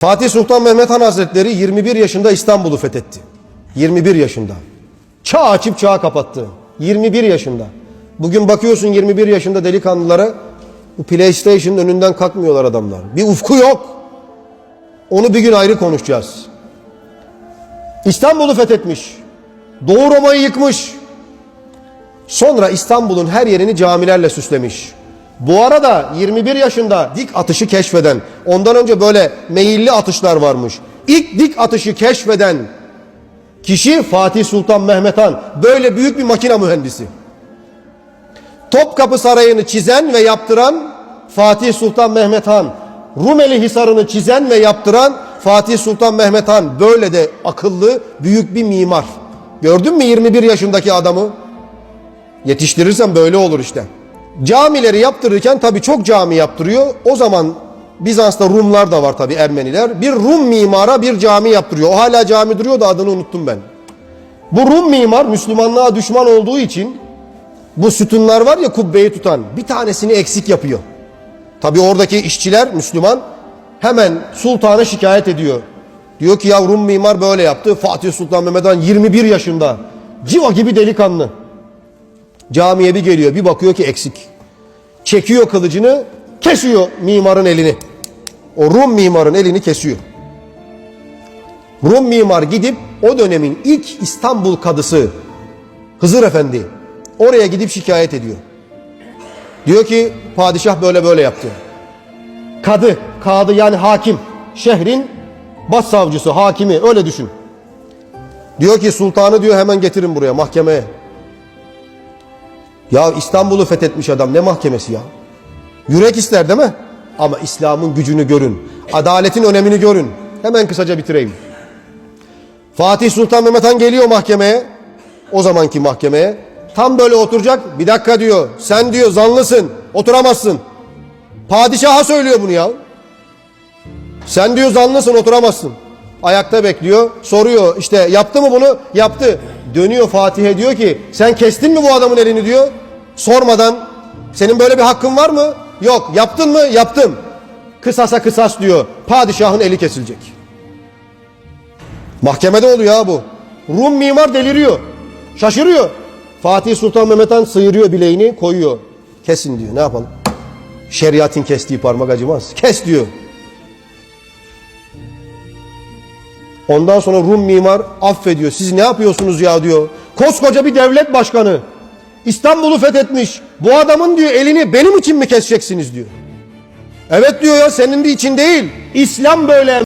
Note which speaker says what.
Speaker 1: Fatih Sultan Mehmet Han Hazretleri 21 yaşında İstanbul'u fethetti. 21 yaşında. Çağ açıp çağ kapattı. 21 yaşında. Bugün bakıyorsun 21 yaşında delikanlılara bu PlayStation'ın önünden kalkmıyorlar adamlar. Bir ufku yok. Onu bir gün ayrı konuşacağız. İstanbul'u fethetmiş. Doğu Roma'yı yıkmış. Sonra İstanbul'un her yerini camilerle süslemiş. Bu arada 21 yaşında dik atışı keşfeden, ondan önce böyle meyilli atışlar varmış. İlk dik atışı keşfeden kişi Fatih Sultan Mehmet Han. Böyle büyük bir makine mühendisi. Topkapı Sarayı'nı çizen ve yaptıran Fatih Sultan Mehmet Han. Rumeli Hisarı'nı çizen ve yaptıran Fatih Sultan Mehmet Han. Böyle de akıllı, büyük bir mimar. Gördün mü 21 yaşındaki adamı? Yetiştirirsen böyle olur işte. Camileri yaptırırken tabii çok cami yaptırıyor. O zaman Bizans'ta Rumlar da var tabii Ermeniler. Bir Rum mimara bir cami yaptırıyor. O hala cami duruyor da adını unuttum ben. Bu Rum mimar Müslümanlığa düşman olduğu için bu sütunlar var ya kubbeyi tutan bir tanesini eksik yapıyor. Tabii oradaki işçiler Müslüman hemen sultana şikayet ediyor. Diyor ki ya Rum mimar böyle yaptı. Fatih Sultan Mehmet Han 21 yaşında. Civa gibi delikanlı. Camiye bir geliyor bir bakıyor ki eksik. Çekiyor kılıcını kesiyor mimarın elini. O Rum mimarın elini kesiyor. Rum mimar gidip o dönemin ilk İstanbul kadısı Hızır Efendi oraya gidip şikayet ediyor. Diyor ki padişah böyle böyle yaptı. Kadı, kadı yani hakim, şehrin başsavcısı, hakimi öyle düşün. Diyor ki sultanı diyor hemen getirin buraya mahkemeye. Ya İstanbul'u fethetmiş adam ne mahkemesi ya? Yürek ister değil mi? Ama İslam'ın gücünü görün. Adaletin önemini görün. Hemen kısaca bitireyim. Fatih Sultan Mehmet Han geliyor mahkemeye. O zamanki mahkemeye. Tam böyle oturacak. Bir dakika diyor. Sen diyor zanlısın. Oturamazsın. Padişaha söylüyor bunu ya. Sen diyor zanlısın oturamazsın. Ayakta bekliyor. Soruyor işte yaptı mı bunu? Yaptı. Dönüyor Fatih'e diyor ki sen kestin mi bu adamın elini diyor. Sormadan senin böyle bir hakkın var mı? Yok. Yaptın mı? Yaptım. Kısasa kısas diyor. Padişahın eli kesilecek. Mahkemede oluyor ya bu. Rum mimar deliriyor. Şaşırıyor. Fatih Sultan Mehmet Han sıyırıyor bileğini koyuyor. Kesin diyor. Ne yapalım? Şeriatın kestiği parmak acımaz. Kes diyor. Ondan sonra Rum mimar affediyor. Siz ne yapıyorsunuz ya diyor. Koskoca bir devlet başkanı. İstanbul'u fethetmiş. Bu adamın diyor elini benim için mi keseceksiniz diyor. Evet diyor ya senin de için değil. İslam böyle